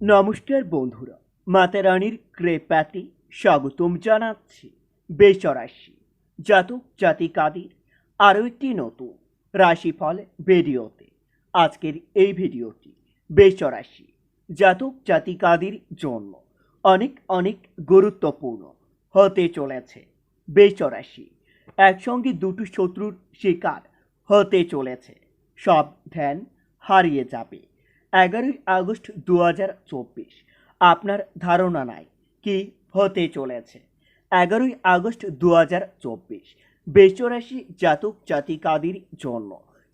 নমস্কার বন্ধুরা, মাতা রানীর কৃপাতে স্বাগতম জানাচ্ছি বেচরাশি জাতক জাতিকাদের আরও একটি নতুন রাশিফল ভিডিওতে। আজকের এই ভিডিওটি বেচরাশি জাতক জাতিকাদের জন্য অনেক অনেক গুরুত্বপূর্ণ হতে চলেছে। বেচরাশি একসঙ্গে দুটো শত্রুর শিকার হতে চলেছে। সব ধ্যান হারিয়ে যাবে। এগারোই আগস্ট দু হাজার চব্বিশ। আপনার ধারণা নাই কি হতে চলেছে। এগারোই আগস্ট দু হাজার চব্বিশ বেচরাশি জাতক জাতিকাদের জন্য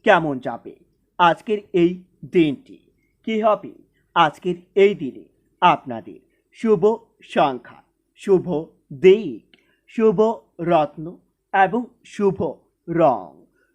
কেমন যাবে? আজকের এই দিনটি কি হবে? আজকের এই দিনে আপনাদের শুভ সংখ্যা, শুভ দিক, শুভ রত্ন এবং শুভ রং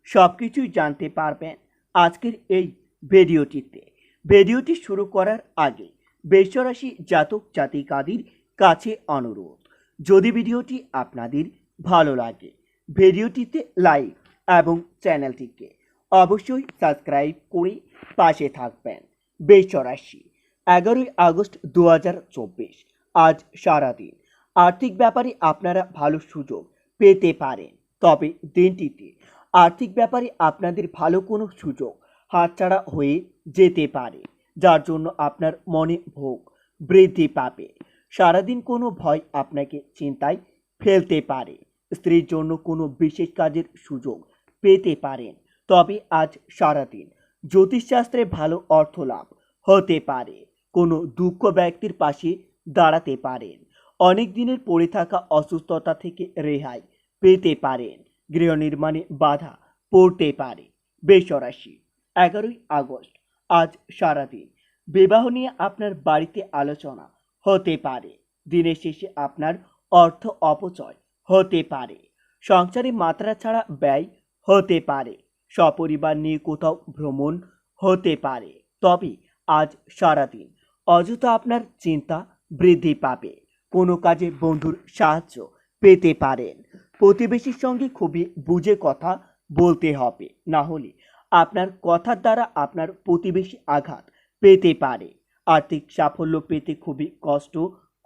সব কিছুই জানতে পারবেন আজকের এই ভিডিওটিতে। ভিডিওটি শুরু করার আগে বেশরাশি জাতক জাতিকাদের কাছে অনুরোধ, যদি ভিডিওটি আপনাদের ভালো লাগে, ভিডিওটিতে লাইক এবং চ্যানেলটিকে অবশ্যই সাবস্ক্রাইব করে পাশে থাকবেন। বেশরাশি এগারোই আগস্ট দু হাজার চব্বিশ, আজ সারাদিন। আর্থিক ব্যাপারে আপনারা ভালো সুযোগ পেতে পারেন, তবে দিনটিতে আর্থিক ব্যাপারে আপনাদের ভালো কোনো সুযোগ হাতছাড়া হয়ে যেতে পারে, যার জন্য আপনার মনে ভোগ বৃদ্ধি পাবে। সারাদিন কোনো ভয় আপনাকে চিন্তায় ফেলতে পারে। স্ত্রীর জন্য কোনো বিশেষ কাজের সুযোগ পেতে পারেন। তবে আজ সারাদিন জ্যোতিষশাস্ত্রে ভালো অর্থ লাভ হতে পারে। কোনো দুঃখ ব্যক্তির পাশে দাঁড়াতে পারেন। অনেক দিনের পড়ে থাকা অসুস্থতা থেকে রেহাই পেতে পারেন। গৃহ নির্মাণে বাধা পড়তে পারে। বেসরাশি এগারোই আগস্ট, আজ সারাদিন বিবাহ নিয়ে আপনার বাড়িতে আলোচনা হতে পারে। দিনের শেষে আপনার অর্থ অপচয় হতে পারে। সংসারে মাত্রা ছাড়া ব্যয় হতে পারে। সপরিবার নিয়ে কোথাও ভ্রমণ হতে পারে। তবে আজ সারাদিন অযথা আপনার চিন্তা বৃদ্ধি পাবে। কোনো কাজে বন্ধুর সাহায্য পেতে পারেন। প্রতিবেশীর সঙ্গে খুবই বুঝে কথা বলতে হবে। না হলে আপনার কথার দ্বারা আপনার প্রতিবেশী আঘাত পেতে পারে। আর্থিক সাফল্য পেতে খুবই কষ্ট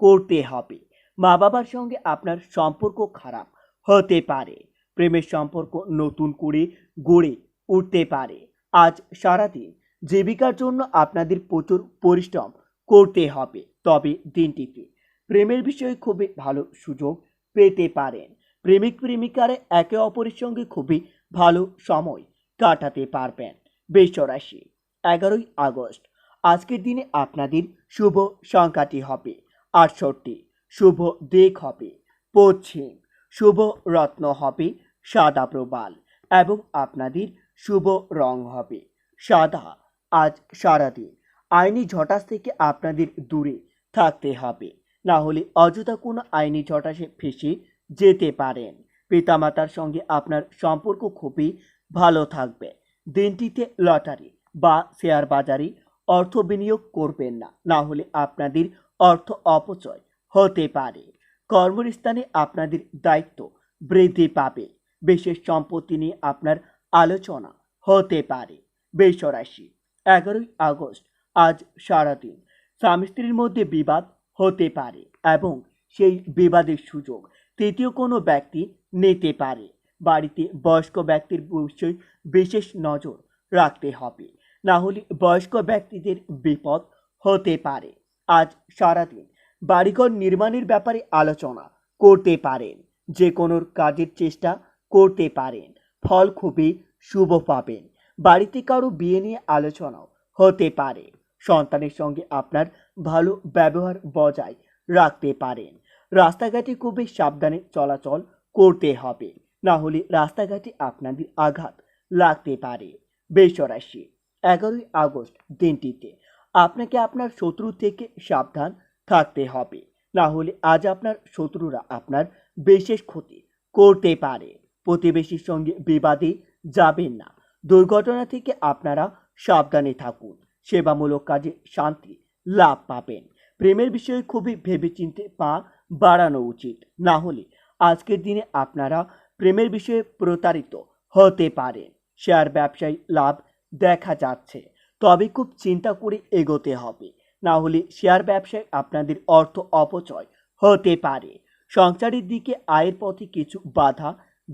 করতে হবে। মা বাবার সঙ্গে আপনার সম্পর্ক খারাপ হতে পারে। প্রেমের সম্পর্ক নতুন করে গড়ে উঠতে পারে। আজ সারাদিন জীবিকার জন্য আপনাদের প্রচুর পরিশ্রম করতে হবে। তবে দিনটিতে প্রেমের বিষয়ে খুবই ভালো সুযোগ পেতে পারেন। প্রেমিক প্রেমিকারা একে অপরের সঙ্গে খুবই ভালো সময় কাটাতে পারবেন। বেসরাশি এগারোই আগস্ট। আজকের দিনে আপনাদের শুভ সংখ্যাটি হবে আটষট্টি। শুভ দিক হবে পশ্চিম। শুভ রত্ন হবে সাদা প্রবাল এবং আপনাদের শুভ রং হবে সাদা। আজ সারাদিন আইনি ঝটাস থেকে আপনাদের দূরে থাকতে হবে। না হলে অযথা কোনো আইনি ঝটাসে ফেসে যেতে পারেন। পিতামাতার সঙ্গে আপনার সম্পর্ক খুবই ভালো থাকবে। দিনটিতে লটারি বা শেয়ার বাজারে অর্থ বিনিয়োগ করবেন না না হলে আপনাদের অর্থ অপচয় হতে পারে। কর্মস্থানে আপনাদের দায়িত্ব বৃদ্ধি পাবে। বিশেষ সম্পত্তি নিয়ে আপনার আলোচনা হতে পারে। বেসরাশি এগারোই আগস্ট, আজ সারাদিন। স্বামী স্ত্রীর মধ্যে বিবাদ হতে পারে এবং সেই বিবাদের সুযোগ তৃতীয় কোনো ব্যক্তি নিতে পারে। বাড়িতে বয়স্ক ব্যক্তির বিষয়ে বিশেষ নজর রাখতে হবে। না হলে বয়স্ক ব্যক্তিদের বিপদ হতে পারে। আজ সারাদিন বাড়িঘর নির্মাণের ব্যাপারে আলোচনা করতে পারেন। যে কোনো কাজের চেষ্টা করতে পারেন। ফল খুবই শুভ পাবেন। বাড়িতে কারও বিয়ে নিয়ে আলোচনাও হতে পারে। সন্তানের সঙ্গে আপনার ভালো ব্যবহার বজায় রাখতে পারেন। রাস্তাঘাটে খুবই সাবধানে চলাচল করতে হবে। না হলে রাস্তাঘাটে আপনাদের আঘাত লাগতে পারে। বেসরাশি এগারোই আগস্ট দিনটিতে আপনাকে আপনার শত্রু থেকে সাবধান থাকতে হবে। না হলে আজ আপনার শত্রুরা আপনার বিশেষ ক্ষতি করতে পারে। প্রতিবেশীর সঙ্গে বিবাদে যাবেন না। দুর্ঘটনা থেকে আপনারা সাবধানে থাকুন। সেবামূলক কাজে শান্তি লাভ পাবেন। প্রেমের বিষয়ে খুবই ভেবেচিন্তে পা বাড়ানো উচিত। না হলে আজকের দিনে আপনারা প্রেমের বিষয়ে প্রতারিত হতে পারে। শেয়ার ব্যবসায় লাভ দেখা যাচ্ছে, তবে খুব চিন্তা করে এগোতে হবে। না হলে শেয়ার ব্যবসায় আপনাদের অর্থ অপচয় হতে পারে। সংসারের দিকে আয়ের পথে কিছু বাধা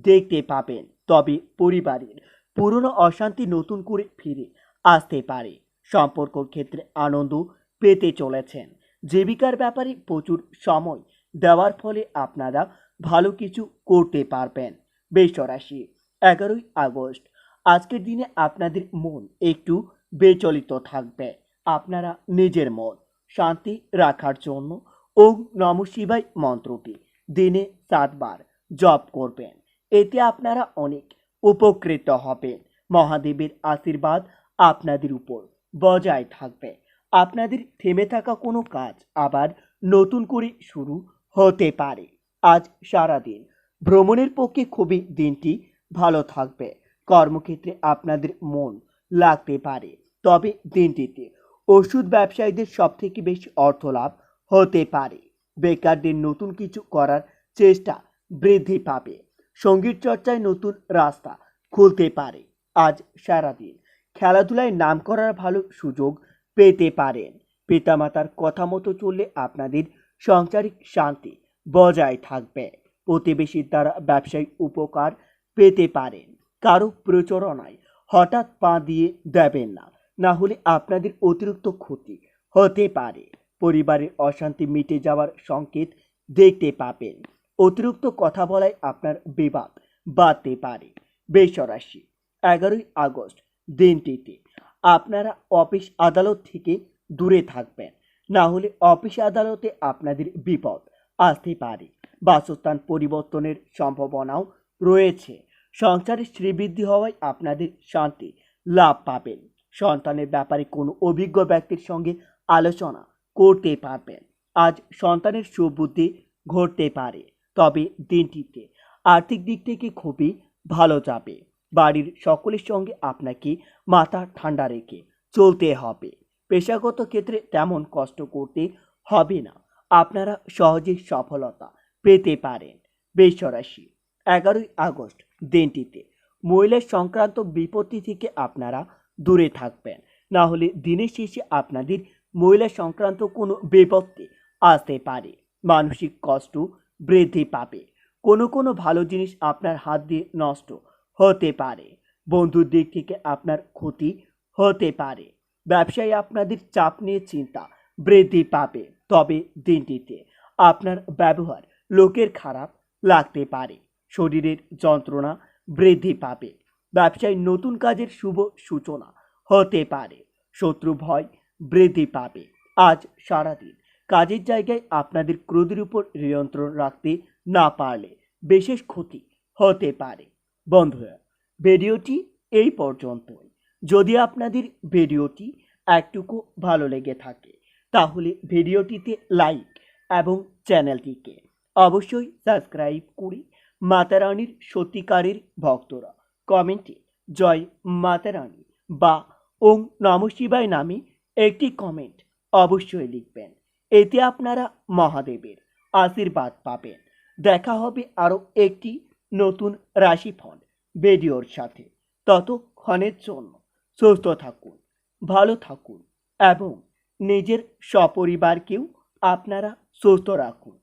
দেখতে পাবেন, তবে পরিবারের পুরনো অশান্তি নতুন করে ফিরে আসতে পারে। সম্পর্কর ক্ষেত্রে আনন্দ পেতে চলেছেন। জীবিকার ব্যাপারে প্রচুর সময় দেওয়ার ফলে আপনারা ভালো কিছু করতে পারবেন। বেসরাশি এগারোই আগস্ট। আজকের দিনে আপনাদের মন একটু বেচলিত থাকবে। আপনারা নিজের মন শান্তি রাখার জন্য ওম নম শিবাই মন্ত্রটি দিনে সাতবার জপ করবেন। এতে আপনারা অনেক উপকৃত হবেন। মহাদেবের আশীর্বাদ আপনাদের উপর বজায় থাকবে। আপনাদের থেমে থাকা কোনো কাজ আবার নতুন করে শুরু হতে পারে। আজ সারাদিন। ভ্রমণের পক্ষে খুবই দিনটি ভালো থাকবে। কর্মক্ষেত্রে আপনাদের মন লাগতে পারে। তবে দিনটিতে ওষুধ ব্যবসায়ীদের সব থেকে বেশি অর্থ লাভ হতে পারে। বেকারদের নতুন কিছু করার চেষ্টা বৃদ্ধি পাবে। সংগীত চর্চায় নতুন রাস্তা খুলতে পারে। আজ সারাদিন খেলাধুলায় নাম করার ভালো সুযোগ পেতে পারেন। পিতামাতার কথা মতো চললে আপনাদের সাংসারিক শান্তি বজায় থাকবে। প্রতিবেশীর দ্বারা ব্যবসায়িক উপকার পেতে পারেন। কারও প্রচরণায় হঠাৎ পা দিয়ে দেবেন না। না হলে আপনাদের অতিরিক্ত ক্ষতি হতে পারে। পরিবারের অশান্তি মিটে যাওয়ার সংকেত দেখতে পাবেন। অতিরিক্ত কথা বলায় আপনার বিবাদ বাড়তে পারে। বেসরাশি, এগারোই আগস্ট দিনটিতে আপনারা অফিস আদালত থেকে দূরে থাকবেন। না হলে অফিস আদালতে আপনাদের বিপদ আসতে পারে। বাসস্থান পরিবর্তনের সম্ভাবনাও রয়েছে। সংসারে শ্রীবৃদ্ধি হওয়ায় আপনাদের শান্তি লাভ পাবেন। সন্তানের ব্যাপারে কোনো অভিজ্ঞ ব্যক্তির সঙ্গে আলোচনা করতে পারবেন। আজ সন্তানের সুবুদ্ধি ঘটতে পারে, তবে দিনটিতে আর্থিক দিক থেকে খুবই ভালো যাবে। বাড়ির সকলের সঙ্গে আপনাকে মাথা ঠান্ডা রেখে চলতে হবে। পেশাগত ক্ষেত্রে তেমন কষ্ট করতে হবে না। আপনারা সহজে সফলতা পেতে পারেন। বেসরাশি এগারোই আগস্ট দিনটিতে মহিলা সংক্রান্ত বিপত্তি থেকে আপনারা দূরে থাকবেন। না হলে দিনের শেষে আপনাদের মহিলা সংক্রান্ত কোনো বিপত্তি আসতে পারে। মানসিক কষ্ট বৃদ্ধি পাবে। কোনো কোনো ভালো জিনিস আপনার হাত দিয়ে নষ্ট হতে পারে। বন্ধুর দিক থেকে আপনার ক্ষতি হতে পারে। ব্যবসায় আপনাদের চাপ নিয়ে চিন্তা বৃদ্ধি পাবে। তবে দিনটিতে আপনার ব্যবহার লোকের খারাপ লাগতে পারে। শরীরের যন্ত্রণা বৃদ্ধি পাবে। ব্যবসায় নতুন কাজের শুভ সূচনা হতে পারে। শত্রু ভয় বৃদ্ধি পাবে। আজ সারাদিন কাজের জায়গায় আপনাদের ক্রোধের উপর নিয়ন্ত্রণ রাখতে না পারলে বিশেষ ক্ষতি হতে পারে। বন্ধুরা, ভিডিওটি এই পর্যন্তই। যদি আপনাদের ভিডিওটি একটুকু ভালো লেগে থাকে তাহলে ভিডিওটিতে লাইক এবং চ্যানেলটিকে অবশ্যই সাবস্ক্রাইব করে মাতারানির সত্যিকারের ভক্তরা কমেন্টে জয় মাতারানী বা ওং নম শিবায় নামে একটি কমেন্ট অবশ্যই লিখবেন। এতে আপনারা মহাদেবের আশীর্বাদ পাবেন। দেখা হবে আরও একটি নতুন রাশিফল ভিডিওর সাথে। ততক্ষণের জন্য সুস্থ থাকুন, ভালো থাকুন এবং নিজের সপরিবারকেও আপনারা সুস্থ রাখুন।